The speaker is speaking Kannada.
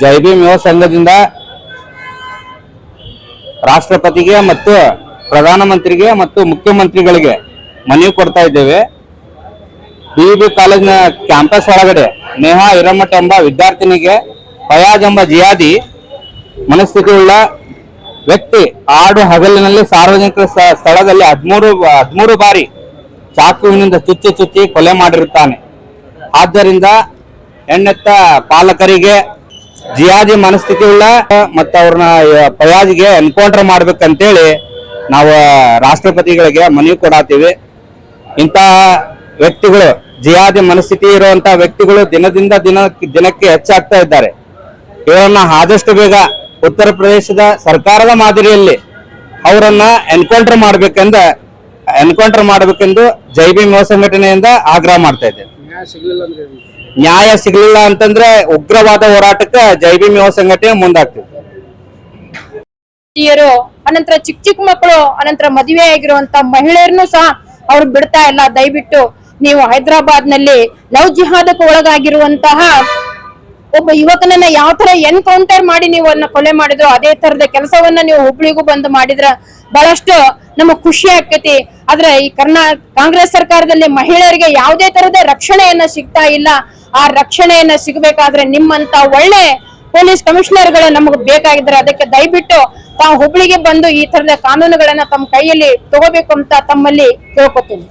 ಜೈ ಭೀಮ್ ಯುವ ಸಂಘದಿಂದ ರಾಷ್ಟ್ರಪತಿಗೆ ಮತ್ತು ಪ್ರಧಾನಮಂತ್ರಿಗೆ ಮತ್ತು ಮುಖ್ಯಮಂತ್ರಿಗಳಿಗೆ ಮನವಿ ಕೊಡ್ತಾ ಇದ್ದೇವೆ. ಬಿ ಬಿ ಕಾಲೇಜಿನ ಕ್ಯಾಂಪಸ್ ಒಳಗಡೆ ನೇಹಾ ಹಿರಮಠ ಎಂಬ ವಿದ್ಯಾರ್ಥಿನಿಗೆ ಫಯಾಜ್ ಎಂಬ ಜಿಯಾದಿ ಮನಸ್ಥಿತಿಯುಳ್ಳ ವ್ಯಕ್ತಿ ಆಡು ಹಗಲಿನಲ್ಲಿ ಸಾರ್ವಜನಿಕ ಸ್ಥಳದಲ್ಲಿ ಹದಿಮೂರು ಹದಿಮೂರು ಬಾರಿ ಚಾಕುವಿನಿಂದ ಚುಚ್ಚಿ ಚುಚ್ಚಿ ಕೊಲೆ ಮಾಡಿರುತ್ತಾನೆ. ಆದ್ದರಿಂದ ಹೆಣ್ಣೆತ್ತ ಪಾಲಕರಿಗೆ ಜಿಯಾದಿ ಮನಸ್ಥಿತಿ ಉಳ್ಳ ಮತ್ತ ಅವ್ರನ್ನ ಫಯಾಜ್ಗೆ ಎನ್ಕೌಂಟರ್ ಮಾಡ್ಬೇಕಂತೇಳಿ ನಾವು ರಾಷ್ಟ್ರಪತಿಗಳಿಗೆ ಮನವಿ ಕೊಡಾತೀವಿ. ಇಂತಹ ವ್ಯಕ್ತಿಗಳು, ಜಿಯಾದಿ ಮನಸ್ಥಿತಿ ಇರುವಂತ ವ್ಯಕ್ತಿಗಳು ದಿನದಿಂದ ದಿನ, ದಿನಕ್ಕೆ ಹೆಚ್ಚಾಗ್ತಾ ಇದ್ದಾರೆ. ಇವರನ್ನ ಆದಷ್ಟು ಬೇಗ ಉತ್ತರ ಪ್ರದೇಶದ ಸರ್ಕಾರದ ಮಾದರಿಯಲ್ಲಿ ಅವರನ್ನ ಎನ್ಕೌಂಟರ್ ಮಾಡ್ಬೇಕೆಂದ, ಎನ್ಕೌಂಟರ್ ಮಾಡಬೇಕೆಂದು ಜೈ ಭೀಮ್ ಯುವ ಸಂಘಟನೆಯಿಂದ ಆಗ್ರಹ ಮಾಡ್ತಾ ಇದ್ದೇವೆ ನ್ಯಾಯ ಸಿಗಲಿಲ್ಲ ಅಂತಂದ್ರೆ ಉಗ್ರವಾದ ಹೋರಾಟಕ್ಕೆ ಜೈ ಭೀಮ್ ಯುವ ಸಂಘಟನೆ ಮುಂದಾಗ್ತದೆ. ಅನಂತರ ಚಿಕ್ಕ ಚಿಕ್ಕ ಮಕ್ಕಳು, ಅನಂತರ ಮದುವೆ ಆಗಿರುವಂತ ಮಹಿಳೆಯರನ್ನು ಸಹ ಅವ್ರು ಬಿಡ್ತಾ ಇಲ್ಲ. ದಯವಿಟ್ಟು ನೀವು ಹೈದರಾಬಾದ್ನಲ್ಲಿ ಲವ್ ಜಿಹಾದಕ್ಕೆ ಒಳಗಾಗಿರುವಂತಹ ಒಬ್ಬ ಯುವಕನನ್ನ ಯಾವ ತರ ಎನ್ಕೌಂಟರ್ ಮಾಡಿ ನೀವು ಅವನ್ನ ಕೊಲೆ ಮಾಡಿದ್ರು, ಅದೇ ತರದ ಕೆಲಸವನ್ನ ನೀವು ಹುಬ್ಳಿಗೂ ಬಂದು ಮಾಡಿದ್ರ ಬಹಳಷ್ಟು ನಮಗ್ ಖುಷಿ ಆಕತಿ ಆದ್ರೆ ಈ ಕರ್ನಾ, ಕಾಂಗ್ರೆಸ್ ಸರ್ಕಾರದಲ್ಲಿ ಮಹಿಳೆಯರಿಗೆ ಯಾವುದೇ ತರದ ರಕ್ಷಣೆಯನ್ನ ಸಿಗ್ತಾ ಇಲ್ಲ ಆ ರಕ್ಷಣೆಯನ್ನ ಸಿಗಬೇಕಾದ್ರೆ ನಿಮ್ಮಂತ ಒಳ್ಳೆ ಪೊಲೀಸ್ ಕಮಿಷನರ್ಗಳು ನಮಗ್ ಬೇಕಾಗಿದ್ದಾರೆ ಅದಕ್ಕೆ ದಯವಿಟ್ಟು ತಾವು ಹುಬ್ಳಿಗೆ ಬಂದು ಈ ತರದ ಕಾನೂನುಗಳನ್ನ ತಮ್ಮ ಕೈಯಲ್ಲಿ ತಗೋಬೇಕು ಅಂತ ತಮ್ಮಲ್ಲಿ ಕೇಳ್ಕೊತೀನಿ.